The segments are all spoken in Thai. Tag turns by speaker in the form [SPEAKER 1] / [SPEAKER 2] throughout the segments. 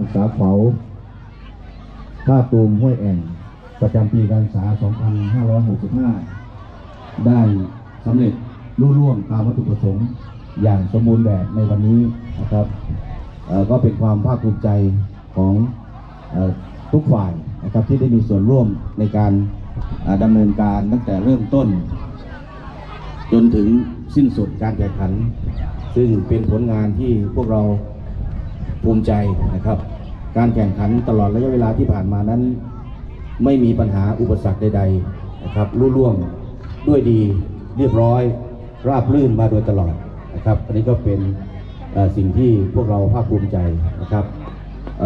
[SPEAKER 1] ศึกษาเฝาท่าตูมห้วยแอ่ง ประจำปีการศึกษา 2565 ได้สำเร็จรุ่ร่วงตามวัตถุประสงค์อย่างสมบูรณ์แบบในวันนี้นะครับก็เป็นความภาคภูมิใจของอทุกฝ่ายนะครับที่ได้มีส่วนร่วมในการดำเนินการตั้งแต่เริ่มต้น จนถึงสิ้นสุดการแข่งขัน ซึ่งเป็นผลงานที่พวกเรา ภูมิใจนะครับ การแข่งขันตลอดระยะเวลาที่ผ่านมานั้น ไม่มีปัญหาอุปสรรคใดๆนะครับรุ่ร่วงด้วยดีเรียบร้อย ราบรื่นมาโดยตลอดนะครับ อันนี้ก็เป็นสิ่งที่พวกเราภาคภูมิใจนะครับ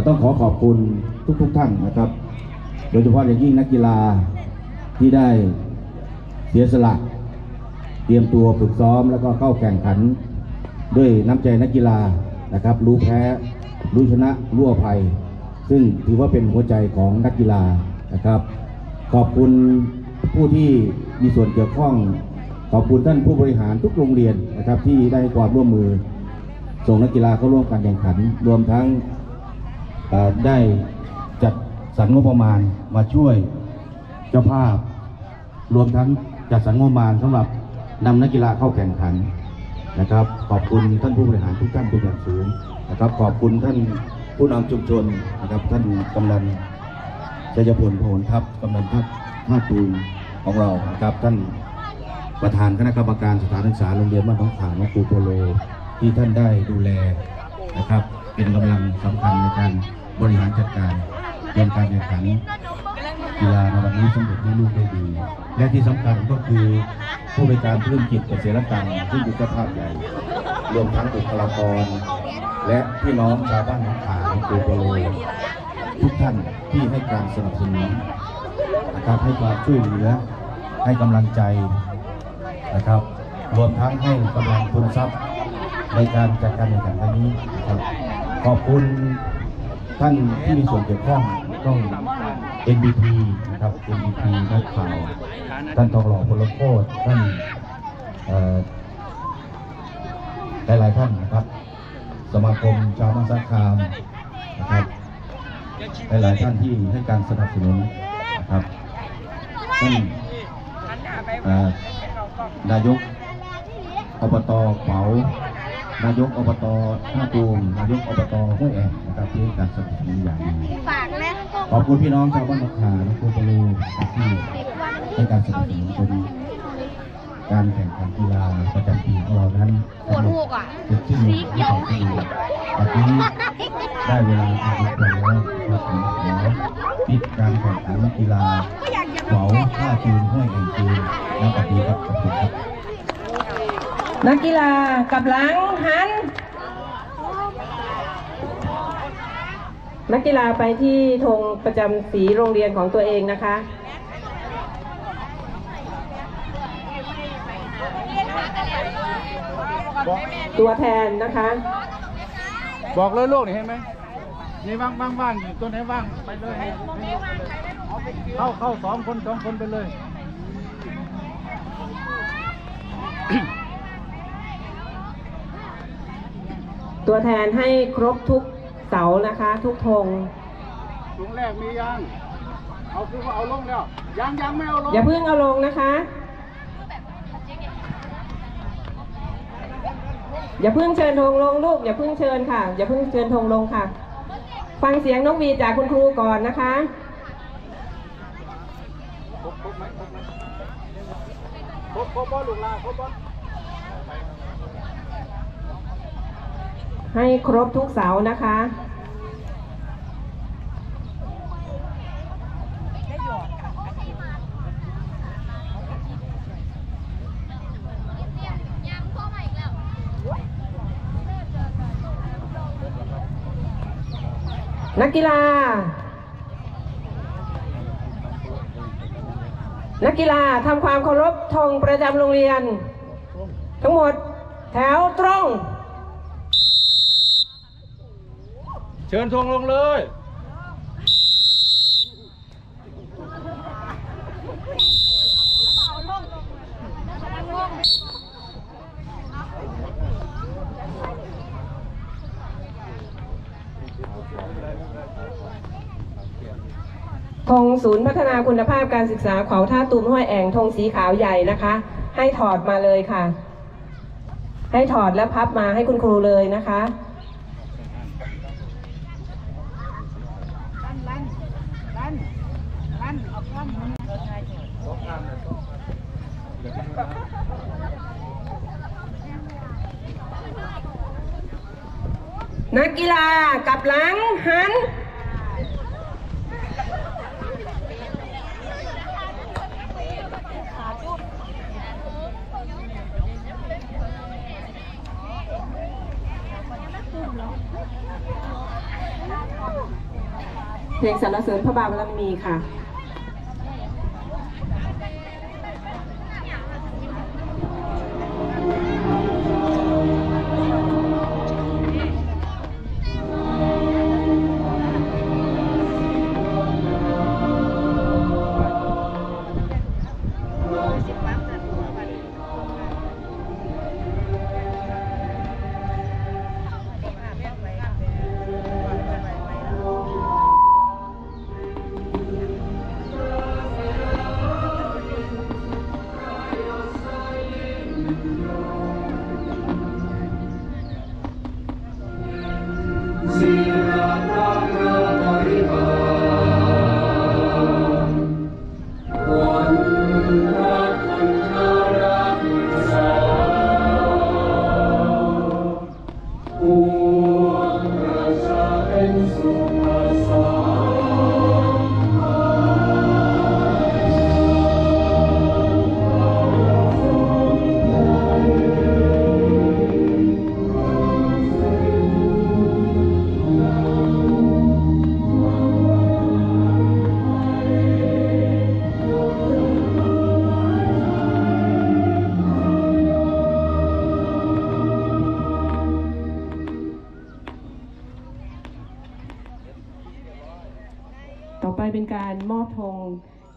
[SPEAKER 1] ต้องขอขอบคุณทุกๆท่านนะครับ โดยเฉพาะอย่างยิ่งนักกีฬาที่ได้เสียสละ เตรียมตัวฝึกซ้อมแล้วก็เข้าแข่งขันด้วยน้ำใจนักกีฬา นะครับ รู้แพ้รู้ชนะรู้อภัย ซึ่งถือว่าเป็นหัวใจของนักกีฬานะครับ ขอบคุณผู้ที่มีส่วนเกี่ยวข้อง ขอบคุณท่านผู้บริหารทุกโรงเรียนนะครับ ที่ได้ความร่วมมือ ส่งนักกีฬาเข้าร่วมการแข่งขัน รวมทั้งได้จัดสรรงบประมาณมาช่วยเจ้าภาพ รวมทั้งจัดสรรงบประมาณสำหรับนำนักกีฬาเข้าแข่งขัน นะครับ ขอบคุณท่านผู้บริหารทุกท่านเป็นอย่างสูงนะครับ ขอบคุณท่านผู้นำชุมชนนะครับ ท่านกำนันชัยพลโพลทัพกำนันทัพท่าตูมของเรานะครับ ท่านประธานคณะกรรมการสถานศึกษาโรงเรียนบ้านหนองขามน้องปูโปโล ที่ท่านได้ดูแลนะครับ เป็นกำลังสำคัญในการบริหารจัดการเกมการแข่งขัน กีฬาในวันนี้สำเร็จรุ่ลูกได้ดี และที่สำคัญก็คือผู้บริการเพิ่มกิจเกษตรกรรมซึ่งเป็นเจ้าภาพใหญ่ รวมทั้งบุคลากร และพี่น้องชาวบ้านหนองขาในปูโปโลทุกท่านที่ให้การสนับสนุนนะครับให้ความช่วยเหลือให้กำลังใจนะครับ รวมทั้งให้กำลังทุนทรัพย์ในการจัดการแข่งขันครั้งนี้นะครับขอบคุณท่านที่มีส่วนเกี่ยวข้องต้อง NBT นะครับ NBT นักข่าวท่านทองหล่อพลโคตรท่านเอ่อหลายๆท่านนะครับ สมาคมชาวมังสาคามนะครับหลายๆท่านที่ให้การสนับสนุนนะครับท่านนายกอบตเปานายกอบตท่าตูมนายกอบตห้วยแอกนะครับที่ให้การสนับสนุนอย่างดี
[SPEAKER 2] ฝากแม่
[SPEAKER 1] ขอบคุณพี่น้องชาวบ้านนกขาและครูปลูนะครับที่ให้การสนับสนุนจนการแข่งขันกีฬาประจำปีของเรานั้น
[SPEAKER 2] ปวดหัวอะ
[SPEAKER 1] เสร็จสิ้นในปีของปีวันนี้ได้เวลาอันสมควรแล้วครับผมขอปิดการแข่งขันกีฬาเหมาท่าจูนห้วยแห่งจูนณปัจจุบันครับขอบคุณครับ
[SPEAKER 3] นักกีฬากับหลังหัน นักกีฬาไปที่ธงประจำสีโรงเรียนของตัวเองนะคะ ตัวแทนนะคะ
[SPEAKER 4] บอกเลยลูกนี่เห็นไหมนี่ว่างว่างว่างอยู่ตัวไหนว่างไปเลยให้เข้าเข้าสองคนสองคนไปเลย
[SPEAKER 3] ตัวแทนให้ครบทุก เสานะคะ ทุกธง
[SPEAKER 4] ถุงแรกมียัง เอาคือว่าเอาลงแล้ว ยังยังไม่เอาลง
[SPEAKER 3] อย่าเพิ่งเอาลงนะคะ อย่าเพิ่งเชิญธงลงลูกอย่าเพิ่งเชิญค่ะ อย่าเพิ่งเชิญธงลงค่ะ ฟังเสียงน้องวีจากคุณครูก่อนนะคะ
[SPEAKER 4] ครบครบไหมครบไหมครบครบบอลลูกลาครบบอล
[SPEAKER 3] ให้ครบทุกเสานะคะ นักกีฬา นักกีฬาทำความเคารพธงประจำโรงเรียน ทั้งหมดแถวตรง
[SPEAKER 4] เชิญทงลงเลย
[SPEAKER 3] ธงศูนย์พัฒนาคุณภาพการศึกษาเขาท่าตูมห้วยแองธงสีขาวใหญ่นะคะ ให้ถอดมาเลยค่ะ ให้ถอดและพับมาให้คุณครูเลยนะคะ นักกีฬากลับหลังหัน เพลงสรรเสริญพระบารมีค่ะ ไปเป็นการมอบธง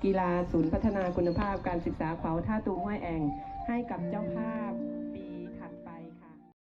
[SPEAKER 3] กีฬาศูนย์พัฒนาคุณภาพการศึกษาเขาท่าตูมห้วยแองให้กับเจ้าภาพ